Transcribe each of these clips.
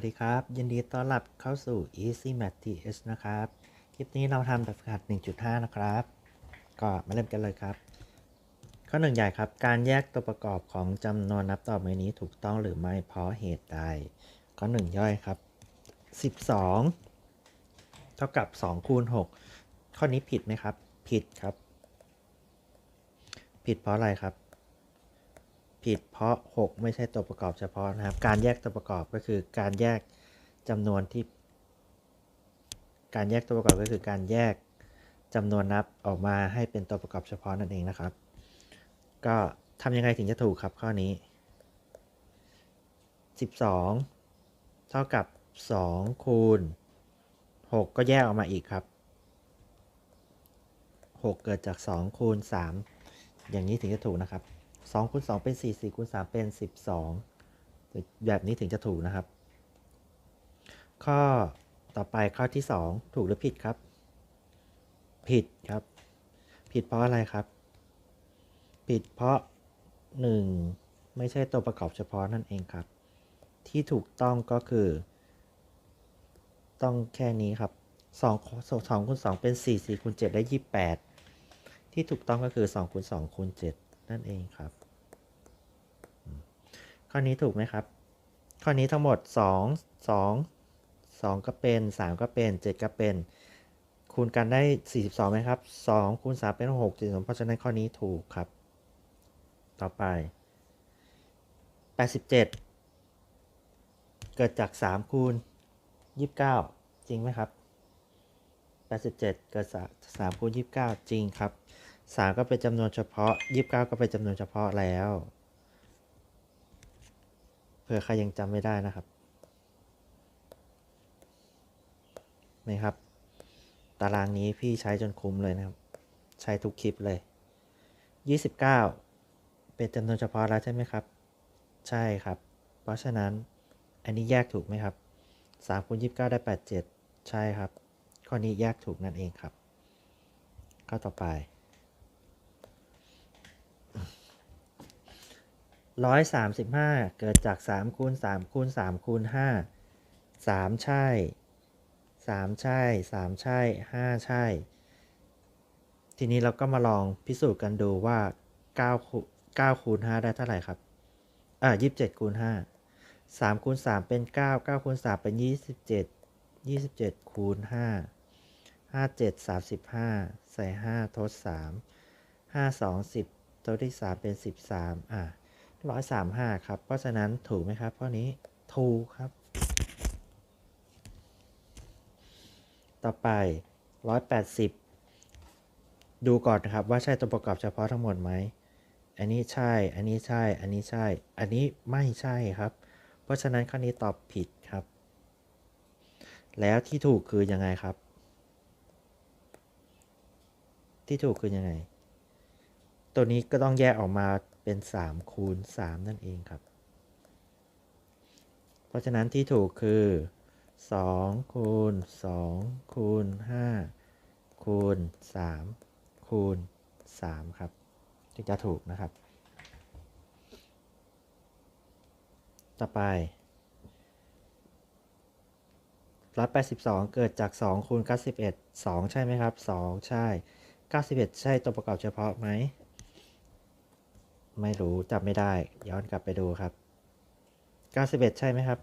สวัสดีครับ ยินดีต้อนรับเข้าสู่ Easy Math TS นะครับ คลิปนี้เราทำแบบฝึกหัด 1.5 นะครับ ก็มาเริ่มกันเลยครับ ข้อหนึ่งใหญ่ครับ การแยกตัวประกอบของจำนวนนับต่อไปนี้ถูกต้องหรือไม่เพราะเหตุใด ข้อหนึ่งย่อยครับ 12 เท่ากับ 2 คูณ 6 ข้อนี้ผิดไหมครับ ผิดครับ ผิดเพราะอะไรครับ ผิดเพราะ 6 ไม่ใช่ตัวประกอบเฉพาะนะครับ การแยกตัวประกอบก็คือการแยกจำนวนที่ การแยกตัวประกอบก็คือการแยกจำนวนนับออกมาให้เป็นตัวประกอบเฉพาะนั่นเองนะครับ ก็ทำยังไงถึงจะถูกครับข้อนี้ 12 เท่ากับ 2 คูณ 6 ก็แยกออกมาอีกครับ 6 เกิดจาก 2 คูณ 3 อย่างนี้ถึงจะถูกนะครับ 2คูณ2เป็น 4 4คูณ3เป็น 12 แบบนี้ถึงจะถูกนะครับ ข้อต่อไปข้อที่ 2 ถูกหรือผิดครับ ผิดครับ ผิดเพราะอะไรครับ ผิดเพราะ 1 ไม่ใช่ตัวประกอบเฉพาะนั่นเองครับ ที่ถูกต้องก็คือ ต้องแค่นี้ครับ2 2คูณ2เป็น 4 4คูณ7ได้ 28 ที่ถูกต้องก็คือ2คูณ2คูณ7นั่นเองครับ ข้อนี้ถูกไหมครับ ข้อนี้ทั้งหมด 2 2 2 ก็เป็น 3 ก็เป็น 7 ก็เป็น คูณกันได้ 42ไหมครับ 2 คูณ 3 เป็น 6 7เพราะฉะนั้นข้อนี้ถูกครับ ต่อไป 87 เกิดจาก 3 คูณ 29 จริงไหมครับ 87 เกิดจาก3คูณ 29 จริงครับ 3 ก็เป็นจำนวนเฉพาะ 29 ก็เป็นจำนวนเฉพาะแล้ว ผื่อใครยังจำไม่ได้นะครับนี่ครับ ตารางนี้พี่ใช้จนคุ้มเลยนะครับ ใช้ทุกคลิปเลย 29 เป็นจำนวนเฉพาะแล้วใช่ไหมครับ ใช่ครับ เพราะฉะนั้นอันนี้แยกถูกไหมครับ3คูณ29 ได้ 87 ใช่ครับ ข้อนี้แยกถูกนั่นเองครับ ข้อต่อไป ร้อยสามสิบห้าเกิดจากสามคูณสามคูณสามคูณห้าสามใช่สามใช่สามใช่ห้าใช่ ทีนี้เราก็มาลองพิสูจน์กันดูว่าเก้าคูเก้าคูณห้าได้เท่าไหร่ครับ อ่ายี่สิบเจ็ดคูณห้าสามคูณสามเป็นเก้าเก้าคูณสามเป็นยี่สิบเจ็ดยี่สิบเจ็ดคูณห้าห้าเจ็ดสามสิบห้าใส่ห้าทดสามห้าสองสิบทดที่สามเป็นสิบสามอ่า ร้อยสามห้าครับ เพราะฉะนั้นถูกไหมครับข้อนี้ถูกครับ ต่อไปร้อยแปดสิบดูก่อนนะครับว่าใช่ตัวประกอบเฉพาะทั้งหมดไหม อันนี้ใช่ อันนี้ใช่ อันนี้ใช่ อันนี้ไม่ใช่ครับ เพราะฉะนั้นข้อนี้ตอบผิดครับ แล้วที่ถูกคือยังไงครับ ที่ถูกคือยังไง ตัวนี้ก็ต้องแยกออกมา เป็น3คูณ3นั่นเองครับ เพราะฉะนั้นที่ถูกคือ2คูณ2คูณ5คูณ3คูณ3ครับถึงจะถูกนะครับ ต่อไป182เกิดจาก2คูณ91 2ใช่ไหมครับ2ใช่91ใช่ตัวประกอบเฉพาะไหม ไม่รู้จำไม่ได้ ย้อนกลับไปดูครับ 91 ใช่ไหมครับ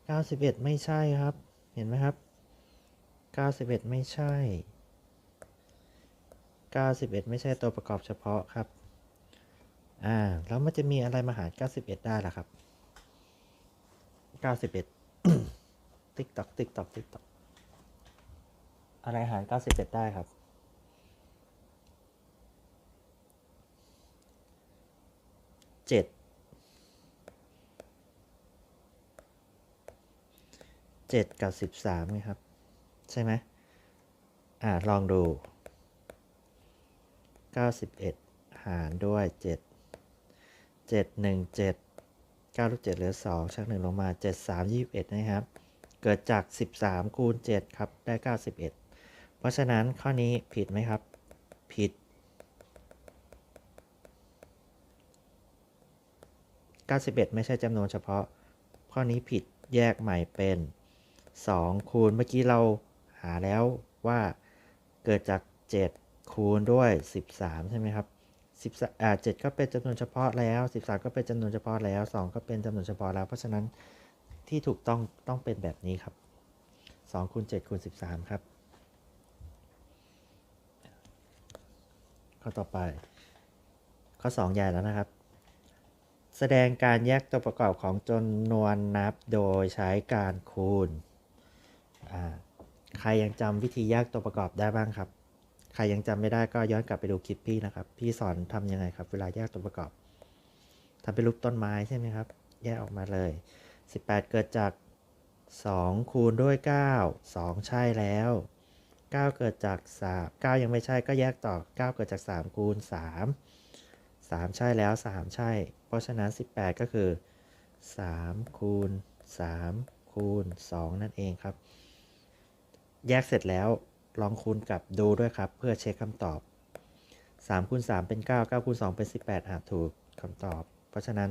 91 ไม่ใช่ครับ เห็นไหมครับ 91 ไม่ใช่ 91 ไม่ใช่ตัวประกอบเฉพาะครับ อ่า แล้วมันจะมีอะไรมาหาร 91 ได้ล่ะครับ 91 ติ๊กตอกติ๊กตอกติ๊กตอกอะไรหาร 91 ได้ครับ เจ็ดเจ็ดกับสิบสามไงครับ ใช่ไหมอ่าลองดูเก้าสิบเอ็ดหารด้วยเจ็ดเจ็ดหนึ่งเจ็ดเก้าลูกเจ็ดเหลือสองชักหนึ่งลงมาเจ็ดสามยี่สิบเอ็ดนะครับ เกิดจากสิบสามคูณเจ็ดครับ ได้เก้าสิบเอ็ดเพราะฉะนั้นข้อนี้ผิดไหมครับ ผิด 91 ไม่ใช่จำนวนเฉพาะ ข้อนี้ผิดแยกใหม่เป็น 2 คูณเมื่อกี้เราหาแล้วว่าเกิดจาก 7 คูณด้วย 13 ใช่ไหมครับ10อ่า7ก็เป็นจำนวนเฉพาะแล้ว 13 ก็เป็นจำนวนเฉพาะแล้ว 2 ก็เป็นจำนวนเฉพาะแล้ว เพราะฉะนั้นที่ถูกต้องต้องเป็นแบบนี้ครับ2คูณ7คูณ13 ครับ ข้อต่อไป ข้อ 2 ใหญ่แล้วนะครับ แสดงการแยกตัวประกอบของจำนวนนับโดยใช้การคูณ ใครยังจำวิธีแยกตัวประกอบได้บ้างครับ ใครยังจำไม่ได้ก็ย้อนกลับไปดูคลิปพี่นะครับ พี่สอนทำยังไงครับ เวลาแยกตัวประกอบทำเป็นรูปต้นไม้ใช่ไหมครับ แยกออกมาเลย 18 เกิดจาก 2 คูณด้วย 9 2 ใช่แล้ว 9 เกิดจาก3 9 ยังไม่ใช่ก็แยกต่อ 9 เกิดจาก 3 คูณ 3 3 ใช่แล้ว 3 ใช่ เพราะฉะนั้น 18 ก็คือ 3 คูณ 3 คูณ 2 นั่นเองครับ แยกเสร็จแล้วลองคูณกับดูด้วยครับ เพื่อเช็คคำตอบ 3คูณ3เป็น 9 9คูณ2เป็น 18อาจถูกคำตอบ เพราะฉะนั้น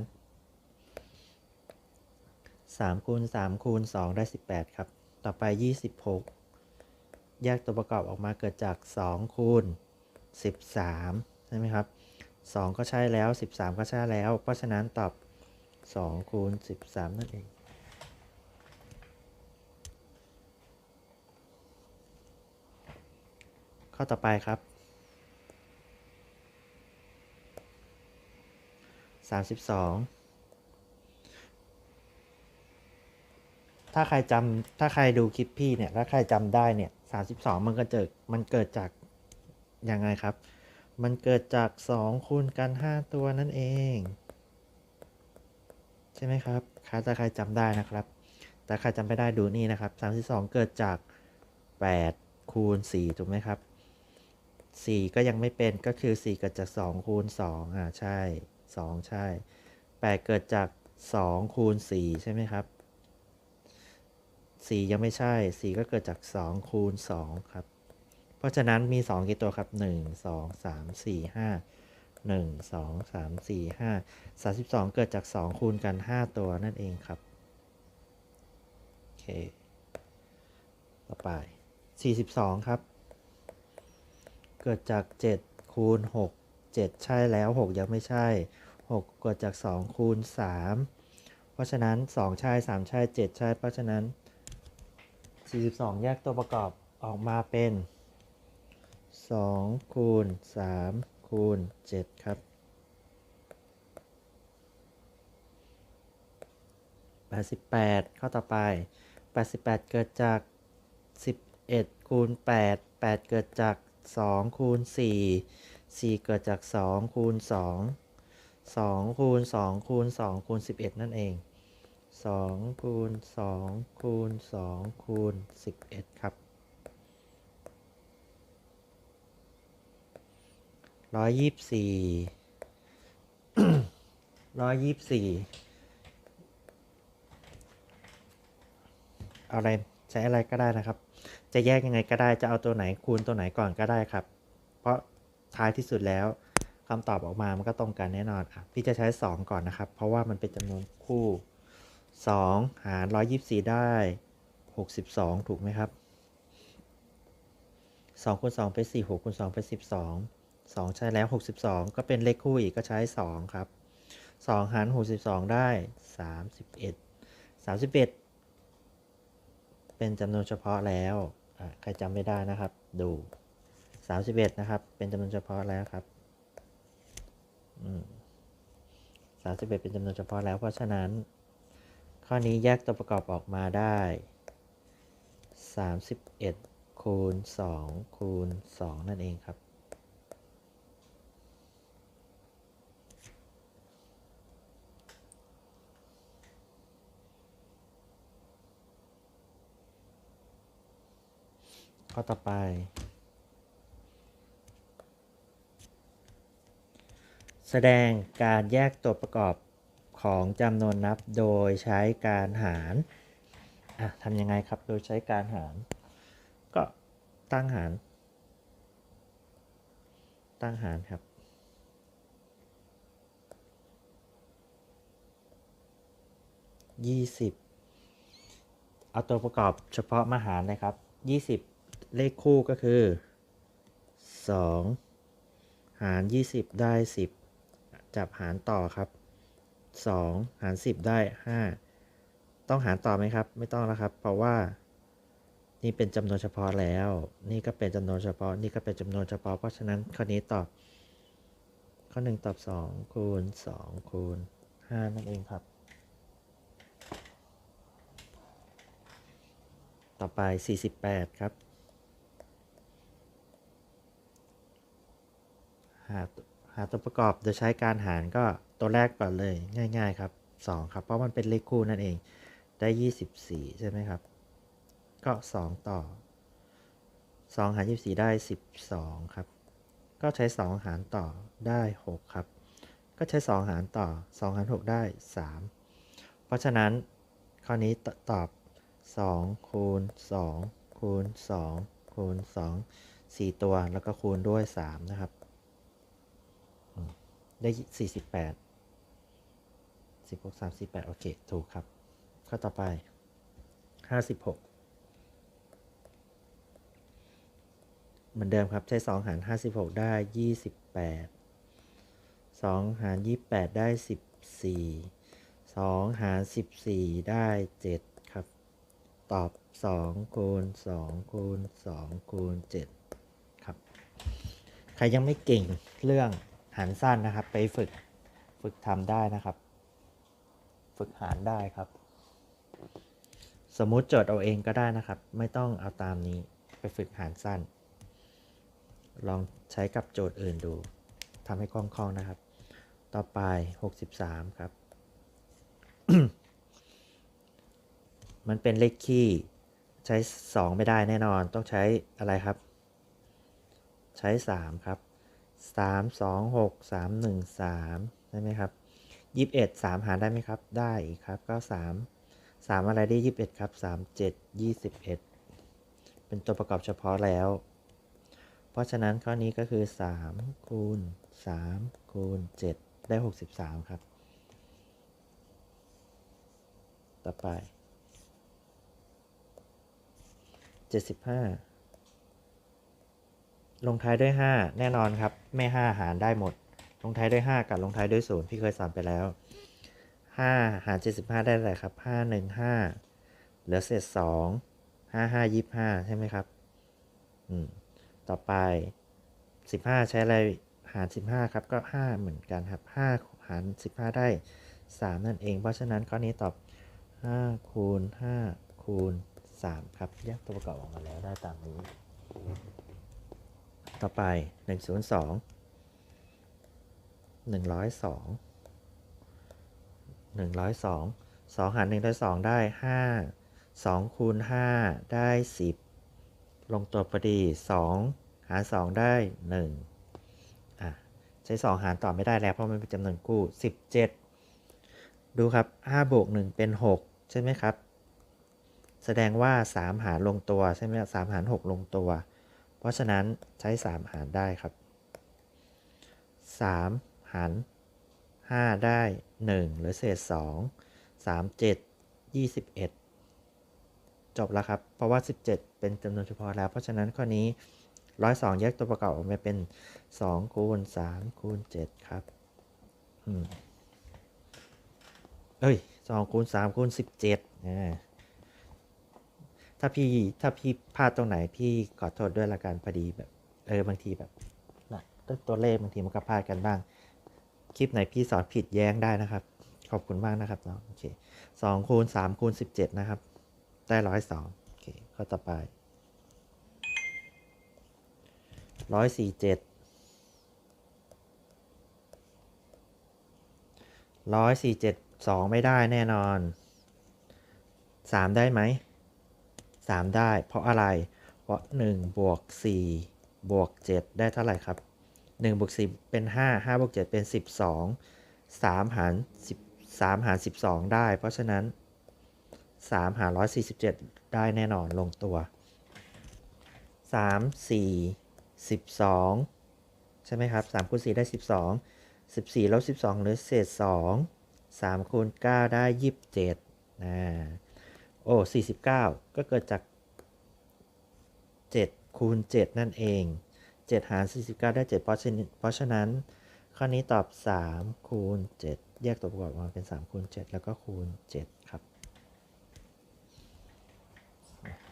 3คูณ3คูณ2 ได้ 18 ครับ ต่อไป 26 แยกตัวประกอบออกมาเกิดจาก 2 คูณ 13 ใช่ไหมครับ 2 ก็ใช่แล้ว 13 ก็ใช่แล้ว เพราะฉะนั้นตอบ 2 คูณ 13 นั่นเอง ข้อต่อไปครับ 32ถ้าใครจำถ้าใครดูคลิปพี่เนี่ยถ้าใครจำได้เนี่ย32มันก็เกิดมันเกิดจากยังไงครับ มันเกิดจาก 2 คูณกัน 5 ตัวนั่นเอง ใช่ไหมครับใครถ้าใครจำได้นะครับ แต่ใครจำไม่ได้ดูนี่นะครับ 32 เกิดจาก 8 คูณ 4 ถูกไหมครับ 4 ก็ยังไม่เป็นก็คือ 4 เกิดจาก 2 คูณ 2 อ่าใช่ 2 ใช่ 8 เกิดจาก 2 คูณ 4 ใช่ไหมครับ 4 ยังไม่ใช่ 4 ก็เกิดจาก 2 คูณ 2 ครับ เพราะฉะนั้นมี 2 กี่ตัวครับ 1 2 3 4 5 1 2 3 4 5 32 เกิดจาก 2 คูณกัน 5 ตัวนั่นเองครับ โอเค ต่อไป 42 ครับ เกิดจาก 7 คูณ 6 7 ใช่แล้ว 6 ยังไม่ใช่ 6 เกิดจาก 2 คูณ 3 เพราะฉะนั้น 2 ใช่ 3 ใช่ 7 ใช่ เพราะฉะนั้น 42 แยกตัวประกอบออกมาเป็น 2 คูณ 3 คูณ 7 ครับ 88 ข้อต่อไป 88 เกิดจาก 11 คูณ 8 8 เกิดจาก 2 คูณ 4 4 เกิดจาก 2 คูณ 2 2 คูณ 2 คูณ 2 คูณ 11 นั่นเอง 2 คูณ 2 คูณ 2 คูณ 11 ครับ ร้อยยี่สิบสี่ร้อยยี่สิบสี่เอาอะไรใช้อะไรก็ได้นะครับ จะแยกยังไงก็ได้จะเอาตัวไหนคูณตัวไหนก่อนก็ได้ครับ เพราะท้ายที่สุดแล้วคำตอบออกมามันก็ตรงกันแน่นอนอะพี่จะใช้ 2 ก่อนนะครับ เพราะว่ามันเป็นจำนวนคู่ 2 หาร 124 ได้ 62 ถูกไหมครับ2คูณ2เป็น4 6คูณ2เป็น12 2 ใช้แล้ว 62 ก็เป็นเลขคู่อีกก็ใช้ 2 ครับ 2 หาร 62 ได้ 31 31 เป็นจำนวนเฉพาะแล้ว ใครจำไม่ได้นะครับ ดู 31 นะครับ เป็นจำนวนเฉพาะแล้วครับอืม31เป็นจำนวนเฉพาะแล้ว เพราะฉะนั้น ข้อนี้แยกตัวประกอบออกมาได้31คูณ2คูณ2นั่นเองครับ ข้อต่อไป แสดงการแยกตัวประกอบของจำนวนนับโดยใช้การหารทำยังไงครับ โดยใช้การหาร ก็ตั้งหาร ตั้งหารครับยี่สิบเอาตัวประกอบเฉพาะมาหารนะครับ 20 เลขคู่ก็คือ 2 หาร 20 ได้ 10 จับหารต่อครับ 2 หาร 10 ได้ 5 ต้องหารต่อไหมครับ ไม่ต้องแล้วครับ เพราะว่า นี่เป็นจำนวนเฉพาะแล้ว นี่ก็เป็นจำนวนเฉพาะ นี่ก็เป็นจำนวนเฉพาะ เพราะฉะนั้นข้อนี้ตอบ ข้อ 1 ตอบ 2 คูณ 2 คูณ 5 นั่นเองครับต่อไป 48 ครับ หาหาตัวประกอบโดยใช้การหารก็ตัวแรกก่อนเลยง่าย ๆ ครับ 2 ครับ เพราะมันเป็นเลขคู่นั่นเองได้ 24 ใช่ไหมครับ ก็ 2 ต่อ 2 หาร 24 ได้ 12 ครับ ก็ใช้ 2 หารต่อได้ 6 ครับ ก็ใช้ 2 หารต่อ 2 หาร 6 ได้ 3 เพราะฉะนั้นข้อนี้ตอบ 2 คูณ 2 คูณ 2 คูณ 2 4 ตัวแล้วก็คูณด้วย 3 นะครับ ได้สี่สิบแปดสิบหกสามสี่แปดโอเค ถูกครับ ข้อต่อไปห้าสิบหกเหมือนเดิมครับ ใช้สองหารห้าสิบหกได้ยี่สิบแปดสองหารยี่แปดได้สิบสี่สองหารสิบสี่ได้เจ็ดครับ ตอบสองคูณสองคูณสองคูณเจ็ดครับ ใครยังไม่เก่งเรื่อง หารสั้นนะครับ ไปฝึกฝึกทำได้นะครับ ฝึกหารได้ครับ สมมุติโจทย์เอาเองก็ได้นะครับ ไม่ต้องเอาตามนี้ไปฝึกหารสั้น ลองใช้กับโจทย์อื่นดูทำให้คล่องๆนะครับ ต่อไป 63 ครับ มันเป็นเลขคี่ใช้ 2 ไม่ได้แน่นอน ต้องใช้อะไรครับ ใช้ 3 ครับ 3 2 6 3 1 3ได้ไหมครับ21 3หารได้ไหมครับ ได้ครับก็3 3อะไรได้21ครับ3 7 21เป็นตัวประกอบเฉพาะแล้ว เพราะฉะนั้นข้อนี้ก็คือ3คูณ3คูณ7ได้63ครับ ต่อไป75 ลงท้ายด้วย 5 แน่นอนครับ ไม่ 5 หารได้หมด ลงท้ายด้วย 5 กับลงท้ายด้วย 0 พี่เคยสอนไปแล้ว 5 หาร 75 ได้อะไรครับ 5 1 5 เหลือเศษ 2 5 5 25 ใช่ไหมครับ อืม ต่อไป 15 ใช้อะไรหาร 15 ครับ ก็ 5 เหมือนกันครับ 5 หาร 15 ได้ 3 นั่นเอง เพราะฉะนั้นข้อนี้ตอบ 5 คูณ 5 คูณ 3 ครับ แยกตัวประกอบออกมาแล้วได้ตามนี้ ต่อไป 102 102 102 2 หาร102ได้ 5 2คูณ5ได้ 10 ลงตัวพอดี 2 หาร 2 ได้ 1 อะ ใช้ 2 หารต่อไม่ได้แล้วเพราะมันเป็นจำนวนคู่ 17 ดูครับ 5 บวก 1 เป็น 6 ใช่ไหมครับ แสดงว่า 3 หารลงตัว ใช่ไหมสามหาร 6 ลงตัว ราะฉะนั้นใช้ 3 หารได้ครับ 3 หาร 5 ได้ 1 หรือเศษ 2 3 7 21 จบแล้วครับ เพราะว่า 17 เป็นจำนวนเฉพาะแล้ว เพราะฉะนั้นข้อนี้ 102 แยกตัวประกอบออกมาเป็น 2 คูณ 3 คูณ 7 ครับเอ้ย 2 คูณ 3 คูณ 17อ่า ถ้าพี่ถ้าพี่พลาดตรงไหนพี่ขอโทษด้วยละกันพอดีแบบเออบางทีแบบนะตัวเลขบางทีมันก็พลาดกันบ้าง คลิปไหนพี่สอนผิดแย้งได้นะครับ ขอบคุณมากนะครับน้องโอเคสองคูณสามคูณสิบเจ็ดนะครับ ได้ร้อยสองโอเคข้อต่อไปร้อยสี่เจ็ดร้อยสี่เจ็ดสองไม่ได้แน่นอนสามได้ไหม สามได้ เพราะอะไร เพราะหนึ่งบวกสี่บวกเจ็ดได้เท่าไหร่ครับ1บวก10 เป็น 5 5บวก7เป็น 12 3 หาร10 3หาร 12 ได้ เพราะฉะนั้น 3 หาร 147 ได้แน่นอนลงตัว 3 4 12 ใช่ไหมครับ3คูณ4ได้ 12 14ลบ12หลือเศษ 2 3คูณ9ได้ 27นะ โอ้สี่สิบเก้าก็เกิดจากเจ็ดคูณเจ็ดนั่นเองเจ็ดหารสี่สิบเก้าได้เจ็ดเพราะฉะนั้นเพราะฉะนั้น ข้อนี้ตอบสามคูณเจ็ดแยกตัวประกอบมาเป็นสามคูณเจ็ดแล้วก็คูณเจ็ดครับ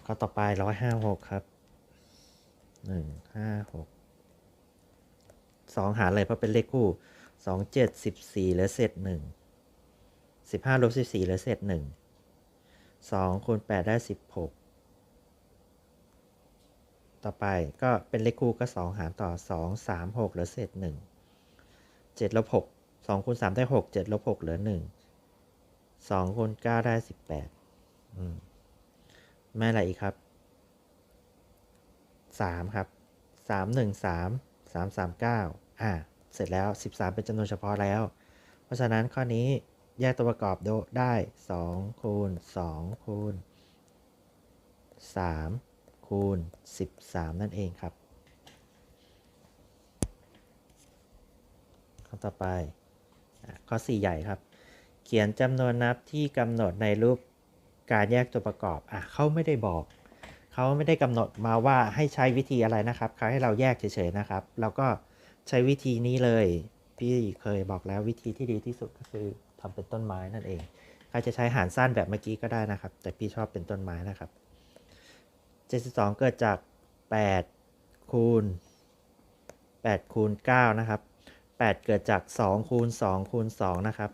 ข้อต่อไปร้อยห้าหกครับหนึ่งห้าหกสองหารเลยเพราะเป็นเลขคู่สองเจ็ดสิบสี่เหลือเศษหนึ่งสิบห้าลบสิบสี่เหลือเศษห นึ่งสองคูณแปดได้สิบหกต่อไปก็เป็นเลขคู่ก็สองหารต่อสองสามหกเหลือเศษหนึ่งเจ็ดลบหกสองคูณสามได้หกเจ็ดลบหกเหลือหนึ่งสองคูณเก้าได้สิบแปดแม่อะไรอีกครับสามครับสามหนึ่งสามสามสามเก้าอ่าเสร็จแล้ว 13 เป็นจำนวนเฉพาะแล้ว เพราะฉะนั้นข้อนี้ แยกตัวประกอบโดได้2คูณ2คูณ3คูณ13 นั่นเองครับข้อต่อไปข้อ 4 ใหญ่ครับ เขียนจำนวนนับที่กำหนดในรูปการแยกตัวประกอบอะเขาไม่ได้บอก เขาไม่ได้กำหนดมาว่าให้ใช้วิธีอะไรนะครับเขาให้เราแยกเฉยๆนะครับแล้วก็ใช้วิธีนี้เลย พี่เคยบอกแล้ววิธีที่ดีที่สุดก็คือ ทำเป็นต้นไม้นั่นเอง ใครจะใช้หารสั้นแบบเมื่อกี้ก็ได้นะครับ แต่พี่ชอบเป็นต้นไม้นะครับ 72 เกิดจาก 8 คูณ 8 คูณ 9 นะครับ 8 เกิดจาก 2 คูณ 2 คูณ 2 นะครับ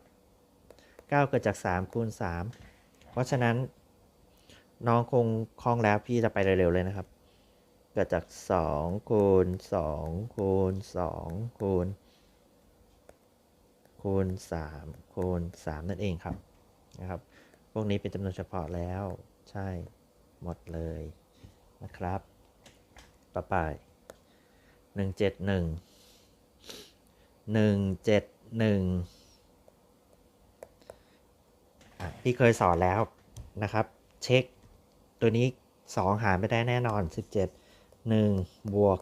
9 เกิดจาก 3 คูณ 3 เพราะฉะนั้นน้องคงคล่องแล้วพี่จะไปเร็วๆเลยนะครับ เกิดจาก 2 คูณ 2 คูณ 2 คูณ คูณ3คูณ3นั่นเองครับนะครับ พวกนี้เป็นจำนวนเฉพาะแล้ว ใช่หมดเลยนะครับ ต่อไป 171 171อะพี่เคยสอนแล้วนะครับ เช็ค ตัวนี้ 2 หารไม่ได้แน่นอน 17 1 บวก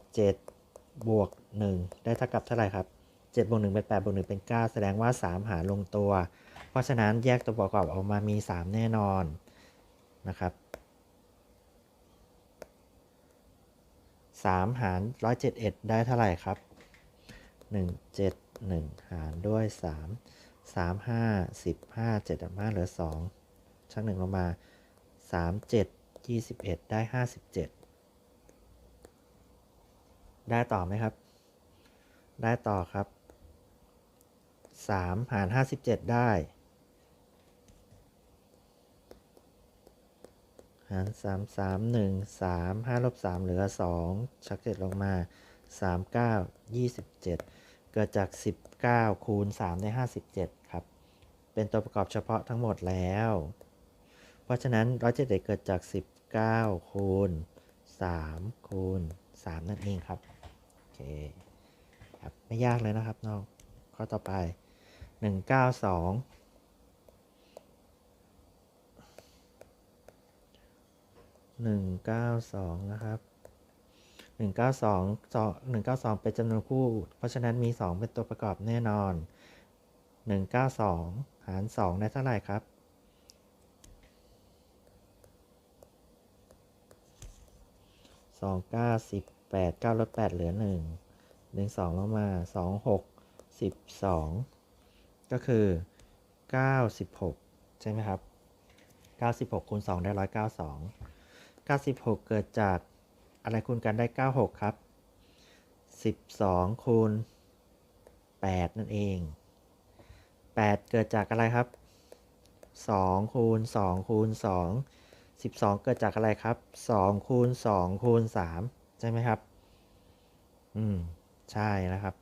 7 บวก 1 ได้เท่ากับเท่าไหร่ครับ 7บวก1เป็น8บวก1เป็น 9 แสดงว่า 3 หารลงตัว เพราะฉะนั้นแยกตัวประกอบออกมามี 3 แน่นอนนะครับ 3 หาร 171 ได้เท่าไหร่ครับ 1 7 1 หารด้วย 3 3 5 15 7 5เหลือ 2 ชักหนึ่งลงมา 3 7 21 ได้ 57 ได้ต่อไหมครับ ได้ต่อครับ 3 หาร 57 ได้ หาร 3 3 1 3 5ลบ3เหลือ 2 ชักเจ็ดลงมา 3 9 27 เกิดจาก 19 คูณ 3 ได้ 57 ครับ เป็นตัวประกอบเฉพาะทั้งหมดแล้ว เพราะฉะนั้น171เกิดจาก 19 คูณ 3 คูณ 3 นั่นเองครับ โอเคครับไม่ยากเลยนะครับน้องข้อต่อไป หนึ่งเก้าสองหนึ่งเก้าสองนะครับหนึ่งเก้าสองหนึ่งเก้าสองเป็นจำนวนคู่ เพราะฉะนั้นมีสองเป็นตัวประกอบแน่นอนหนึ่งเก้าสองหารสองได้เท่าไหร่ครับสองเก้าสิบแปดเก้าลบแปดเหลือหนึ่งหนึ่งสองลงมาสองหกสิบสอง ก็คือ 96 ใช่ไหมครับ 96คูณ2ได้ 192 96 เกิดจากอะไรคูณกันได้ 96 ครับ 12คูณ8นั่นเอง 8 เกิดจากอะไรครับ 2 คูณ 2 คูณ 2 12 เกิดจากอะไรครับ 2 คูณ 2 คูณ 3 ใช่ไหมครับ อืม ใช่นะครับ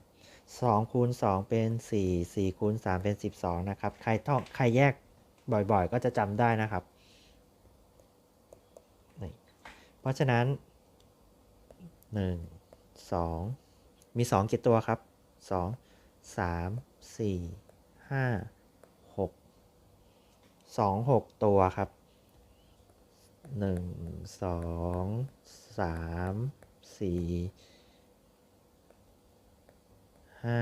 2คูณ2เป็น 4 4คูณ3เป็น 12 นะครับ ใครท่องใครแยกบ่อยๆ ก็จะจำได้นะครับ เพราะฉะนั้น 1 2 มี 2 กี่ตัวครับ 2 3 4 5 6 2 6 ตัวครับ 1 2 3สี่ ห้า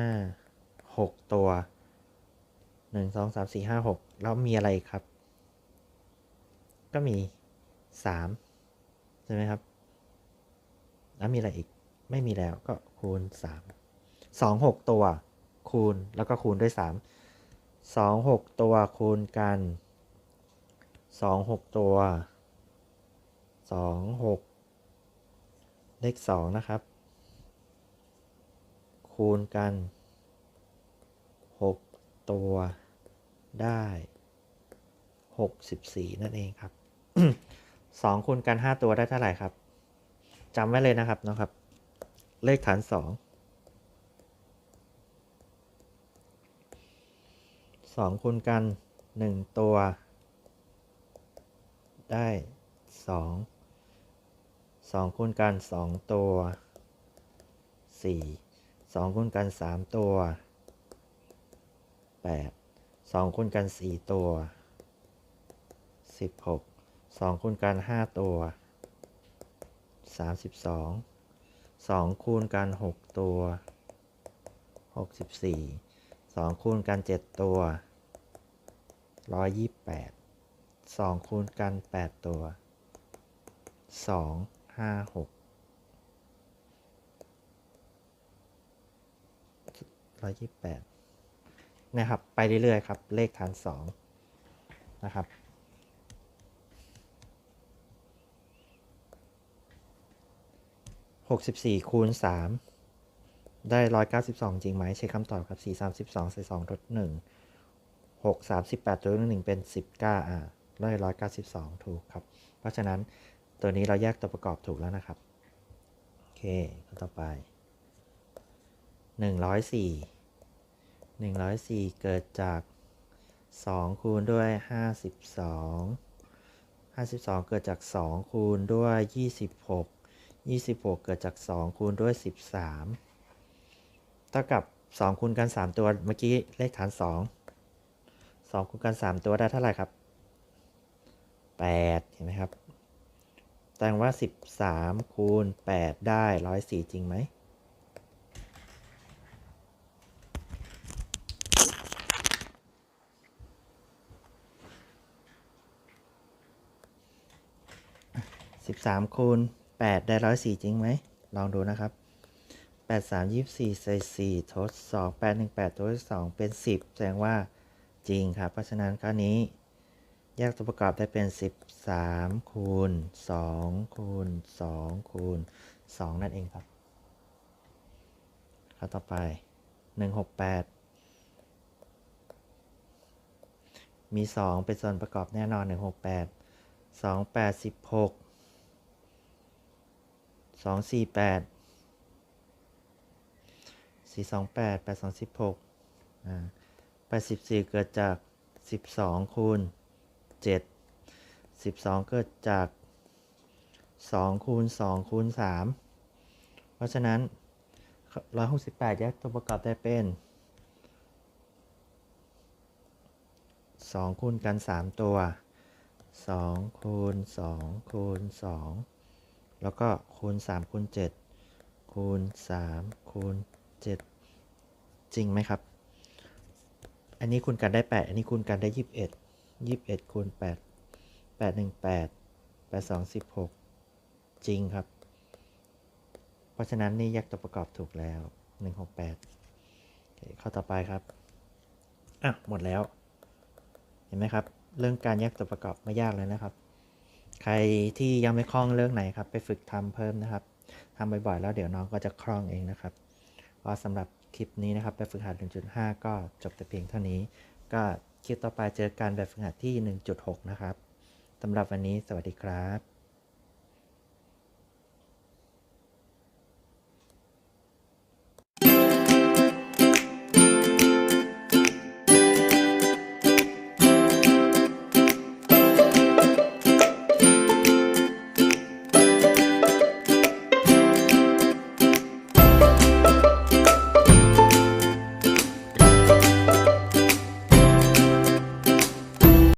หกตัวหนึ่งสองสามสี่ห้าหกแล้วมีอะไรครับ ก็มีสามใช่ไหมครับ แล้วมีอะไรอีก ไม่มีแล้วก็คูณสามสองหกตัว คูณแล้วก็คูณด้วยสามสองหกตัวคูณกันสองหกตัวสองหกเลขสองนะครับ คูณกันหกตัวได้หกสิบสี่นั่นเองครับสองคูณกันห้าตัวได้เท่าไหร่ครับจำไว้เลยนะครับนะครับ เลขฐานสองสองคูณกันหนึ่งตัว ได้สองสองคูณกันสองตัวสี่ 2คูณกัน 3 ตัว 8 2คูณกัน 4 ตัว 16 2คูณกัน 5 ตัว 32 2คูณกัน 6 ตัว 64 2คูณกัน 7 ตัว 128 2คูณกัน 8 ตัว 2 5 6 ร้อยยี่แปดนะครับ ไปเรื่อยๆครับ เลขฐานสองนะครับ หกสิบสี่คูณสามได้ร้อยเก้าสิบสองจริงไหมใช้คำตอบครับสี่สามสิบสองใส่สองลดหนึ่งหกสามสิบแปดตัวหนึ่งเป็นสิบเก้าอ่าได้ร้อยเก้าสิบสองถูกครับ เพราะฉะนั้นตัวนี้เราแยกตัวประกอบถูกแล้วนะครับ โอเคข้อต่อไป หนึ่งร้อยสี่หนึ่งร้อยสี่เกิดจากสองคูณด้วยห้าสิบสองห้าสิบสองเกิดจากสองคูณด้วยยี่สิบหกยี่สิบหกเกิดจากสองคูณด้วยสิบสามเท่ากับสองคูณกันสามตัวเมื่อกี้เลขฐานสองสองคูณกันสามตัวได้เท่าไหร่ครับแปดเห็นไหมครับแสดงว่า 13 คูณ 8 ได้ 104 จริงไหม 13คูณ8ได้104จริงไหม ลองดูนะครับ 8 3 24ใส่4ทด2 8 1 8ทด2เป็น 10 แสดงว่าจริงครับ เพราะฉะนั้นข้อนี้แยกตัวประกอบได้เป็น 13คูณ2คูณ2คูณ2นั่นเองครับข้อต่อไป 168 มี 2 เป็นส่วนประกอบแน่นอน 168 สองสี่แปดสี่สองแปดแปดสองสิบหกแปดสิบสี่เกิดจากสิบสองคูณเจ็ดสิบสองเกิดจากสองคูณสองคูณสามเพราะฉะนั้นร้อยหกสิบแปดแยกตัวประกอบได้เป็นสองคูณกันสามตัวสองคูณสองคูณสอง แล้วก็คูณ 3 คูณ 7 คูณ 3 คูณ 7 จริงไหมครับ อันนี้คูณกันได้ 8 อันนี้คูณกันได้ 21 21 คูณ 8 8 1 8 8 2 16 จริงครับ เพราะฉะนั้นนี่แยกตัวประกอบถูกแล้ว 168เข้อต่อไปครับ อะ หมดแล้ว เห็นไหมครับ เรื่องการแยกตัวประกอบไม่ยากเลยนะครับ ใครที่ยังไม่คล่องเรื่องไหนครับ ไปฝึกทำเพิ่มนะครับทำบ่อยๆ แล้วเดี๋ยวน้องก็จะคล่องเองนะครับก็สำหรับคลิปนี้นะครับแบบฝึกหัด 1.5 ก็จบแต่เพียงเท่านี้ ก็คลิปต่อไปเจอกันแบบฝึกหัดที่ 1.6 นะครับสำหรับวันนี้สวัสดีครับ